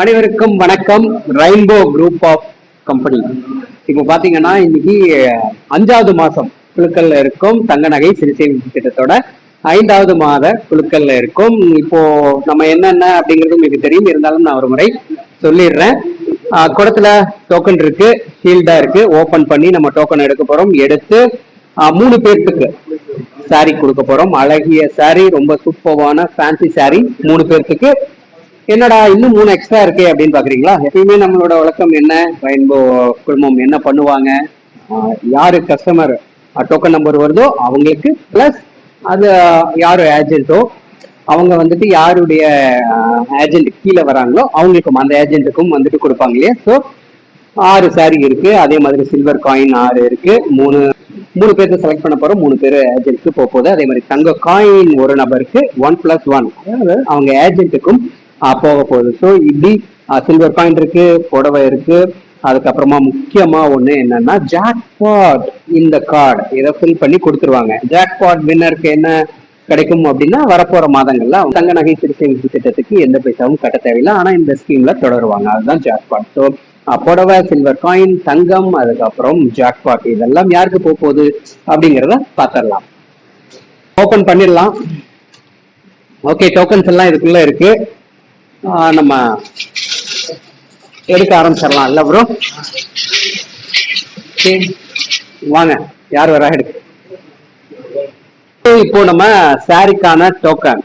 அனைவருக்கும் வணக்கம். Rainbow group of company இப்போ பாத்தீங்கன்னா இன்னைக்கு அஞ்சாவது மாசம் குழுக்கள்ல இருக்கும். தங்க நகை சிறு சேமிப்பு திட்டத்தோட ஐந்தாவது மாத குழுக்கள்ல இருக்கும். இப்போ நம்ம என்னென்ன அப்படிங்கிறது உங்களுக்கு தெரியும். இருந்தாலும் நான் ஒரு முறை சொல்லிடுறேன். குடத்துல டோக்கன் இருக்கு ஷீல்டா இருக்கு. ஓபன் பண்ணி நம்ம டோக்கன் எடுக்க போறோம். எடுத்து மூணு பேர்த்துக்கு சாரி கொடுக்க போறோம். அழகிய சாரி ரொம்ப சூப்பர்வான ஃபேன்சி சாரி மூணு பேர்த்துக்கு என்னடா இன்னும் மூணு எக்ஸ்ட்ரா இருக்கே அப்படின்னு பாக்குறீங்களா? எப்பயுமே நம்மளோட வழக்கம் என்ன? ரெயின்போ குழுமம் என்ன பண்ணுவாங்க? யாரு கஸ்டமர் டோக்கன் நம்பர் வருதோ அவங்களுக்கு பிளஸ் அது யாரு ஏஜென்ட்டோ அவங்க வந்துட்டு யாருடைய ஏஜென்ட் கீழே வராங்களோ அவங்களுக்கும் அந்த ஏஜென்ட்டுக்கும் வந்துட்டு கொடுப்பாங்க இல்லையா? ஸோ ஆறு சாரி இருக்கு. அதே மாதிரி சில்வர் காயின் ஆறு இருக்கு. மூணு மூணு பேர்த்த செலக்ட் பண்ண போறோம். மூணு பேர் ஏஜென்ட்க்கு போக போகுது. அதே மாதிரி தங்க காயின் ஒரு நபருக்கு ஒன் பிளஸ் ஒன் அதாவது அவங்க ஏஜென்ட்டுக்கும் போக போகுது. ஸோ இப்படி சில்வர் காயின் இருக்கு புடவை இருக்கு. அதுக்கப்புறமா முக்கியமா ஒண்ணு என்னன்னா ஜாக்பாட் இந்த கார்டு இதை ஃபில் பண்ணி கொடுத்துருவாங்க. ஜாக்பாட் வின்னருக்கு என்ன கிடைக்கும் அப்படின்னா வரப்போற மாதங்கள்ல தங்க நகை சிறு சேமிப்பு திட்டத்துக்கு எந்த பைசாவும் கட்ட தேவையில்லை. ஆனா இந்த ஸ்கீம்ல தொடருவாங்க. அதுதான் ஜாக்பாட் ஸோ புடவை சில்வர் காயின் தங்கம் அதுக்கப்புறம் ஜாக்பாட் இதெல்லாம் யாருக்கு போக போகுது அப்படிங்கிறத பார்த்துடலாம். ஓபன் பண்ணிடலாம். ஓகே டோக்கன்ஸ் எல்லாம் இதுக்குள்ள இருக்கு. நம்ம எடுக்க ஆரம்பிச்சிடலாம். இல்ல ப்ரோ வாங்க. யார் வரா? எடுக்க. இப்போ நம்ம சாரிக்கான டோக்கன்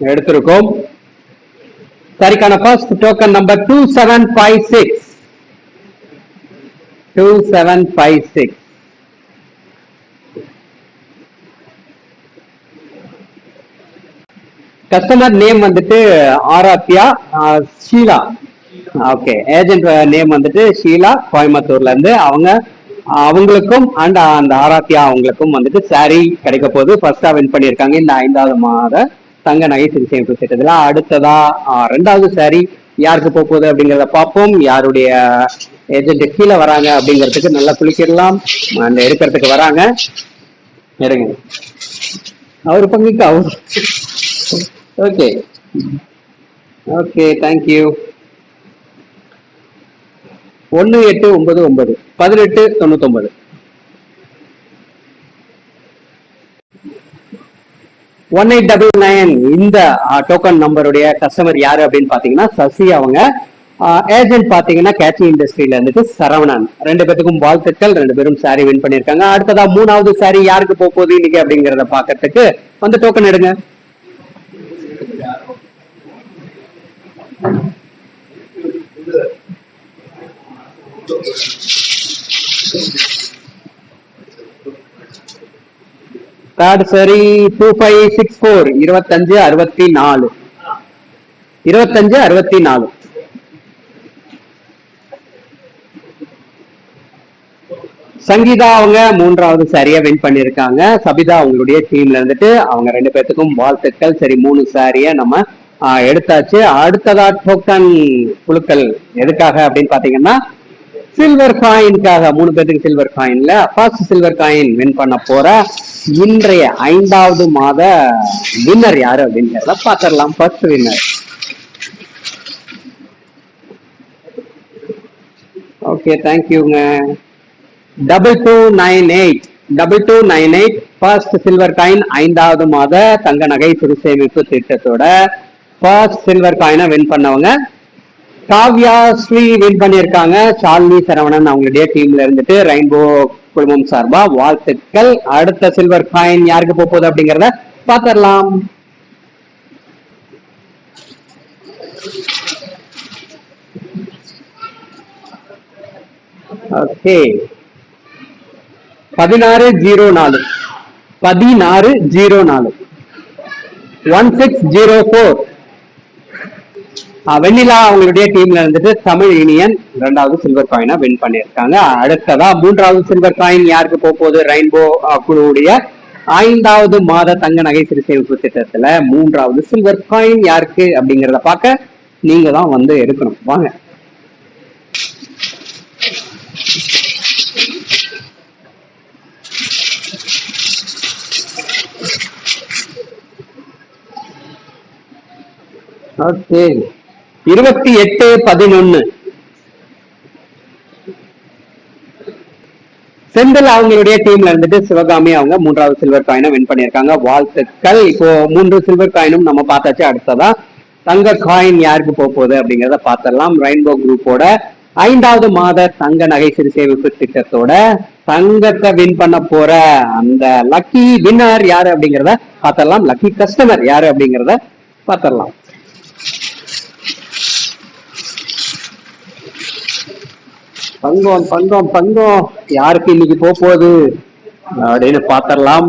எடுத்திருக்கோம். சாரிக்கான first token number two seven five six two seven five six customer name வந்துட்டு Aaradhya Sheela. Okay agent name வந்துட்டு ஷீலா கோயம்புத்தூர்ல இருந்து அவங்க அவங்களுக்கும் அண்ட் அந்த ஆராத்யா அவங்களுக்கும் வந்துட்டு சாரி கிடைக்க போது ஃபர்ஸ்டா வின் பண்ணியிருக்காங்க. இந்த ஐந்தாவது மாத தங்க நகை சிறு சேமிப்பு திட்டத்துல. அடுத்ததா ரெண்டாவது சாரி யாருக்கு போக போகுது அப்படிங்கிறத பார்ப்போம். யாருடைய ஏஜென்ட் கீழே வராங்க அப்படிங்கிறதுக்கு நல்லா குளிக்கிடலாம். அந்த எடுக்கிறதுக்கு வராங்க. எடுங்க. அவர் பங்குக்கு அவர். ஓகே ஓகே தேங்க்யூ ஒன்று எட்டு ஒன்பது ஒன்பது. பதினெட்டு தொண்ணூத்தொன்பது. ஒன் எயிட் டபுள் நைன் இந்த டோக்கன் நம்பருடைய கஸ்டமர் யாரு அப்படின்னு பாத்தீங்கன்னா சசி அவங்க. Uh, ஏஜென்ட் பாத்தீங்கன்னா கேட்சிங் இண்டஸ்ட்ரியில இருந்துட்டு சரவணன். ரெண்டு பேத்துக்கும் வாழ்த்துக்கள் ரெண்டு பேரும் சாரி வின் பண்ணிருக்காங்க அடுத்ததா மூணாவது சாரி யாருக்கு போக போகுது இன்னைக்கு அப்படிங்கறத பாக்கிறதுக்கு வந்து டோக்கன் எடுங்க. கார்டு சரி டூ ஃபைவ் சிக்ஸ் ஃபோர் இருபத்தஞ்சு அறுபத்தி நாலு இருபத்தஞ்சு அறுபத்தி நாலு சங்கீதா அவங்க மூன்றாவது சரியா வின் பண்ணிருக்காங்க. சபிதா அவங்களுடைய டீம்ல இருந்துட்டு அவங்க ரெண்டு பேர்த்துக்கும் வாழ்த்துக்கள். சரி மூணு சாரியை நம்ம எடுத்தாச்சு. அடுத்ததா டோக்கன் குழுக்கள் எதுக்காக அப்படின்னு பாத்தீங்கன்னா சில்வர் காயின்காக மூணு பேருக்கு சில்வர் காயின்ல ஃபர்ஸ்ட் சில்வர் காயின் வின் பண்ண போற இன்றைய ஐந்தாவது மாத வின்னர் யாரு அப்படிங்கிறத பாத்திரலாம் ஃபர்ஸ்ட் வின்னர் ஓகே தேங்க்யூங்க double two nine eight double two nine eight first silver coin ஐந்தாவது மாத தங்க நகை சிறு சேமிப்பு திட்டத்தோட ஃபர்ஸ்ட் சில்வர் காயினை வின் பண்ணவங்க. காவ்யா ஸ்ரீ வின் பண்ணியிருக்காங்க. ஷாலினி சரவணன் அவங்களுடைய டீம்ல இருந்துட்டு ரெயின்போ குழுமம் சார்பா வாழ்த்துக்கள். அடுத்த சில்வர் காயின் யாருக்கு போக போகுது அப்படிங்கறத பாத்திரலாம் ஓகே பதினாறு ஜீரோ நாலு. பதினாறு ஜீரோ நாலு. One six zero four Vennila அவங்களுடைய டீம்ல இருந்துட்டு தமிழ் இனியன் இரண்டாவது சில்வர் காயினா வின் பண்ணியிருக்காங்க. அடுத்ததா மூன்றாவது சில்வர் காயின் யாருக்கு போக போகுது? ரெயின்போ குழுவுடைய ஐந்தாவது மாத தங்க நகை சிறு சேமிப்பு திட்டத்துல மூன்றாவது சில்வர் காயின் யாருக்கு அப்படிங்கறத பார்க்க நீங்க தான் வந்து எடுக்கணும். வாங்க. ஓகே இருபத்தி எட்டு பதினொன்னு. செந்தில் அவங்களுடைய டீம்ல இருந்துட்டு சிவகாமி அவங்க மூன்றாவது சில்வர் காயினை வின் பண்ணியிருக்காங்க. வாழ்த்துக்கள். இப்போ மூன்று சில்வர் காயினும் நம்ம பார்த்தாச்சு. அடுத்ததா தங்க காயின் யாருக்கு போக போகுது அப்படிங்கிறத பார்த்தரலாம் ரெயின்போ குரூப்போட ஐந்தாவது மாத தங்க நகை சிறு சேமிப்பு திட்டத்தோட தங்கத்தை வின் பண்ண போற அந்த லக்கி வின்னர் யாரு அப்படிங்கிறத பார்த்தரலாம் லக்கி கஸ்டமர் யாரு அப்படிங்கறத பார்த்தரலாம் பங்கம் பங்கம் பங்கம் யாருக்கு இன்னைக்கு போக போகுது? அப்படின்னு பாத்திரலாம்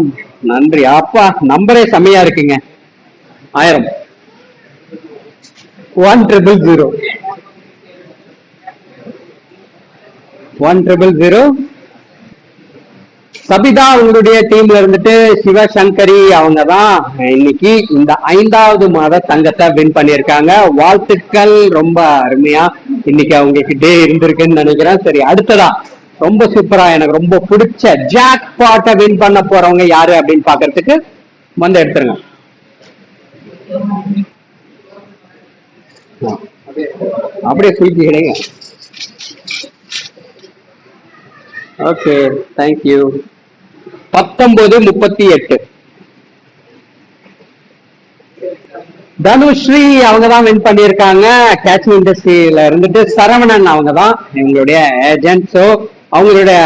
நன்றி. அப்பா நம்பரே செம்மையா இருக்குங்க. ஆயிரம். One triple zero one triple zero Sabitha உங்களுடைய டீம்ல இருந்துட்டு சிவசங்கரி அவங்க தான் இன்னைக்கு இந்த ஐந்தாவது மாத தங்கத்தை வின் பண்ணியிருக்காங்க. வாழ்த்துக்கள். ரொம்ப அருமையா இன்னைக்கு அவங்க கிட்டே இருந்திருக்குன்னு நினைக்கிறேன். சரி அடுத்ததா. ரொம்ப சூப்பரா எனக்கு ரொம்ப பிடிச்ச ஜாக் பாட்டை வின் பண்ண போறவங்க யாரு அப்படின்னு பாக்குறதுக்கு வந்து எடுத்துருங்க. அப்படியே குளிச்சு கிடைங்க ஓகே தேங்க்யூ பத்தொன்பது முப்பத்தி எட்டு. தனுஸ்ரீ அவங்க தான் வின் பண்ணியிருக்காங்க கேட்ச் இண்டஸ்ட்ரியில இருந்துட்டு சரவணன் அவங்க தான் இவங்களுடைய ஏஜென்ட் ஸோ அவங்களுடைய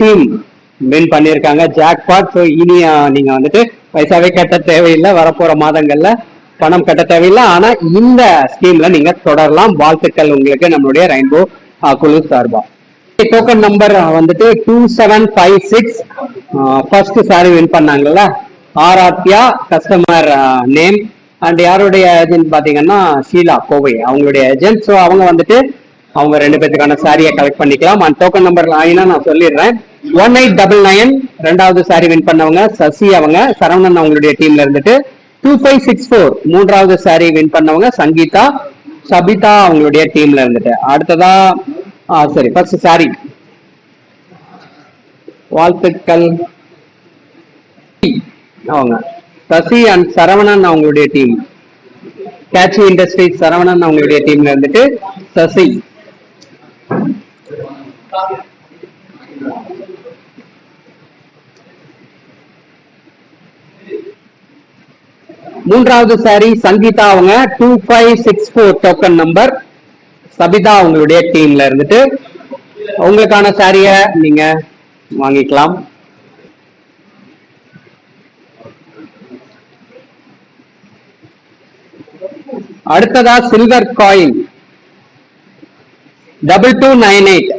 டீம் வின் பண்ணியிருக்காங்க. ஜாக்பாட் ஸோ இனி நீங்க வந்துட்டு பைசாவே கட்ட தேவையில்லை. வரப்போற மாதங்கள்ல பணம் கட்ட தேவையில்லை. ஆனா இந்த ஸ்கீம்ல நீங்க தொடரலாம். வாழ்த்துக்கள் உங்களுக்கு நம்மளுடைய ரெயின்போ குழு சார்பா. டோக்கன் நம்பர் வந்துட்டு two seven five six first sari win பண்ணாங்கல்ல. Aradhya customer name and யாருடைய ஏஜென்ட் பாத்தீங்கன்னா ஷீலா கோவை. அவங்களுடைய ஏஜென்ட் ஸோ அவங்க வந்துட்டு அவங்க ரெண்டு பேத்துக்கான சாரியை கலெக்ட் பண்ணிக்கலாம். அண்ட் டோக்கன் நம்பர் லைனா நான் சொல்லிடுறேன். ஒன் எயிட் டபுள் நைன் ரெண்டாவது சாரி வின் பண்ணவங்க சசி அவங்க சரவணன் அவங்களுடைய டீம்ல இருந்துட்டு டூ ஃபைவ் சிக்ஸ் ஃபோர் மூன்றாவது சாரி வின் பண்ணவங்க சங்கீதா சபிதா அவங்களுடைய டீம்ல இருந்துட்டு. அடுத்ததா ஆ சரி ஃபர்ஸ்ட் சாரி வாழ்த்துக்கள். அவங்க. சசி அண்ட் சரவணன் அவங்களுடைய டீம் கேட்சி இண்டஸ்ட்ரீஸ் சரவணன் அவங்களுடைய டீம்ல இருந்துட்டு சசி. மூன்றாவது சாரி சங்கீதா அவங்க two five six four token number Sabitha அவங்களுடைய டீம்ல இருந்துட்டு உங்களுக்கான சாரிய நீங்க வாங்கிக்கலாம். அடுத்ததா silver coin double two nine eight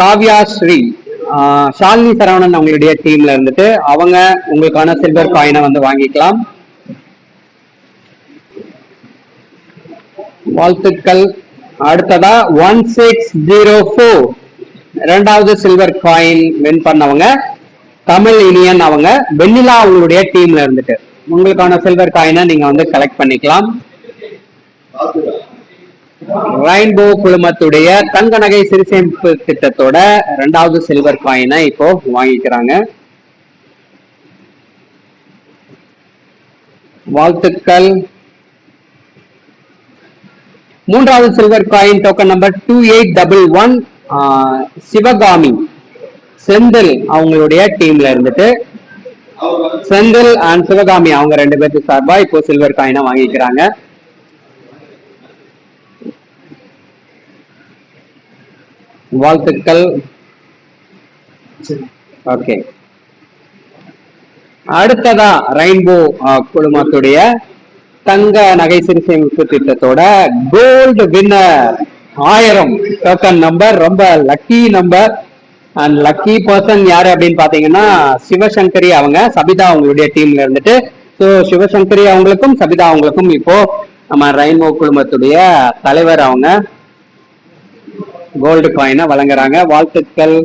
Kavya Sri. Shalini Saravanan அவங்களுடைய டீம்ல இருந்துட்டு அவங்க உங்களுக்கான சில்வர் காயினை வந்து வாங்கிக்கலாம். வாழ்த்துக்கள். அடுத்ததா ஒன் சிக்ஸ் ஜீரோ ஃபோர் இரண்டாவது சில்வர் காயின் வின் பண்ணவங்க தமிழ் இனியன் அவங்க வெண்ணிலா அவங்களுடைய டீம்ல இருந்துட்டு. உங்களுக்கான சில்வர் காயினை நீங்க வந்து கலெக்ட் பண்ணிக்கலாம். ரெயின்போ குழுமத்துடைய தங்க நகை சிறுசேமிப்பு திட்டத்தோட ரெண்டாவது சில்வர் காயினை இப்போ வாங்கிக்கிறாங்க. வாழ்த்துக்கள். மூன்றாவது silver coin token number two eight double one Sivakami. Senthil அவங்களுடைய டீம்ல இருந்துட்டு செந்தில் அண்ட் சிவகாமி அவங்க ரெண்டு பேருக்கு சார்பா இப்போ சில்வர் காயினை வாங்கிக்கிறாங்க. வாழ்த்துக்கள். ஓகே. அடுத்ததா ரெயின்போ குழுமத்துடைய தங்க நகை சிறு சேமிப்பு திட்டத்தோட கோல்டு வின்னர் ஆயிரம் டோக்கன் நம்பர் ரொம்ப lucky number and lucky person யாரு அப்படின்னு பாத்தீங்கன்னா சிவசங்கரி அவங்க சபிதா அவங்களுடைய டீம்ல இருந்துட்டு. ஸோ சிவசங்கரி அவங்களுக்கும் சபிதா அவங்களுக்கும் இப்போ நம்ம ரெயின்போ குழுமத்துடைய தலைவர் அவங்க. கோல்டு காயினை வழங்குறாங்க. வாழ்த்துக்கள்.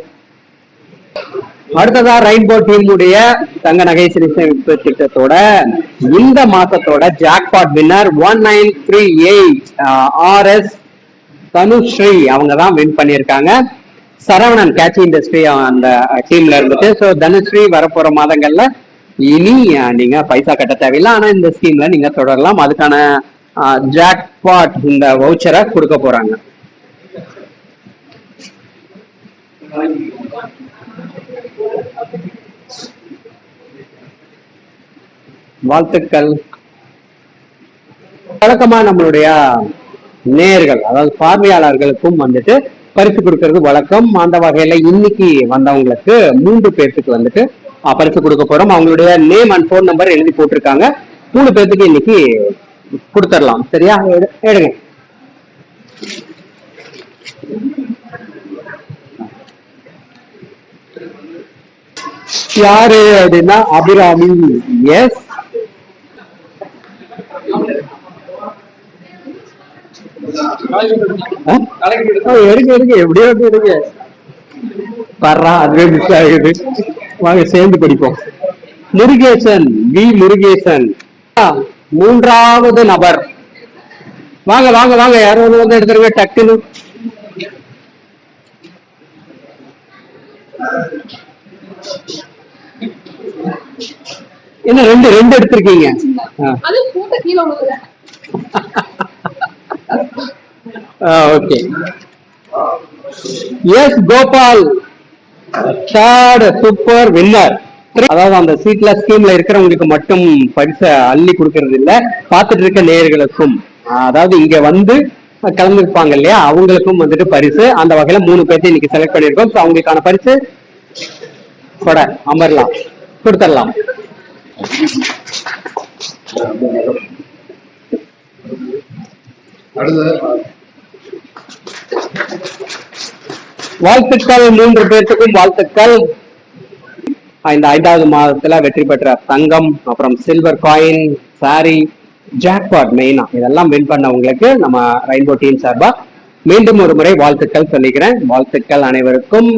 அடுத்ததா ரெயின்போ டீமுடைய தங்க நகை சிறு திட்டத்தோட இந்த மாசத்தோட jackpot winner one nine three eight RS Dhanushree அவங்க தான் வின் பண்ணியிருக்காங்க. சரவணன் கேட்ச் இண்டஸ்ட்ரி அந்த டீம்ல இருந்துட்டு ஸோ தனுஸ்ரீ வரப்போற மாதங்கள்ல இனி நீங்க பைசா கட்ட தேவையில்லை. ஆனா இந்த ஸ்கீம்ல நீங்க தொடரலாம். அதுக்கான ஜாக்பாட் இந்த வவுச்சரை கொடுக்க போறாங்க. வாழ்த்துக்கள். வழக்கமா நம்மளுடைய நேர்கள் அதாவது பார்வையாளர்களுக்கும் வந்துட்டு பரிசு கொடுக்கறது வழக்கம். அந்த வகையில இன்னைக்கு வந்தவங்களுக்கு மூன்று பேர்த்துக்கு வந்துட்டு பரிசு கொடுக்க போறோம். அவங்களுடைய நேம் அண்ட் போன் நம்பர் எழுதி போட்டிருக்காங்க. மூணு பேர்த்துக்கு இன்னைக்கு கொடுத்துடலாம். சரியா? எடுங்க. யாரு அப்படின்னா அபிராமி. எஸ் எடுங்க எடுங்க எப்படியோ ஒண்ணு எடுங்க வர்றா அதுவே மிஸ் ஆகுது. வாங்க சேர்ந்து படிப்போம். முருகேசன் வி. முருகேசன். மூன்றாவது நபர். வாங்க வாங்க வாங்க. யாரும் ஒண்ணு வந்து எடுத்துருங்க? டக்குன்னு. என்ன ரெண்டு ரெண்டு எடுத்திருக்கீங்க? Okay. S Gopal. Third super winner அதாவது அந்த சீட்ல ஸ்கீம்ல இருக்கிறவங்களுக்கு மட்டும் பரிசை அள்ளி கொடுக்கறது இல்ல. பார்த்துட்டு இருக்க நேயர்களுக்கும். அதாவது இங்க வந்து கலந்துருப்பாங்க இல்லையா? அவங்களுக்கும் வந்துட்டு பரிசு. அந்த வகையில மூணு பேர்த்தை இன்னைக்கு செலக்ட் பண்ணிருக்கோம் அவங்களுக்கான பரிசு. கொட அமரலாம். கொடுத்துடலாம் வாழ்த்துக்கள் மூன்று பேர்த்துக்கும் வாழ்த்துக்கள். இந்த ஐந்தாவது மாதத்துல வெற்றி பெற்ற தங்கம் அப்புறம் சில்வர் காயின் சாரி ஜாக்பாட் மெயினா இதெல்லாம் வின் பண்ணவங்களுக்கு நம்ம ரெயின்போ டீம் சார்பா மீண்டும் ஒரு முறை வாழ்த்துக்கள் சொல்லிக்கிறேன். வாழ்த்துக்கள் அனைவருக்கும்.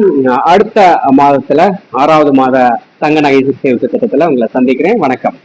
அடுத்த மாதத்துல ஆறாவது மாத தங்க நகை சேவை திட்டத்துல உங்களை சந்திக்கிறேன். வணக்கம்.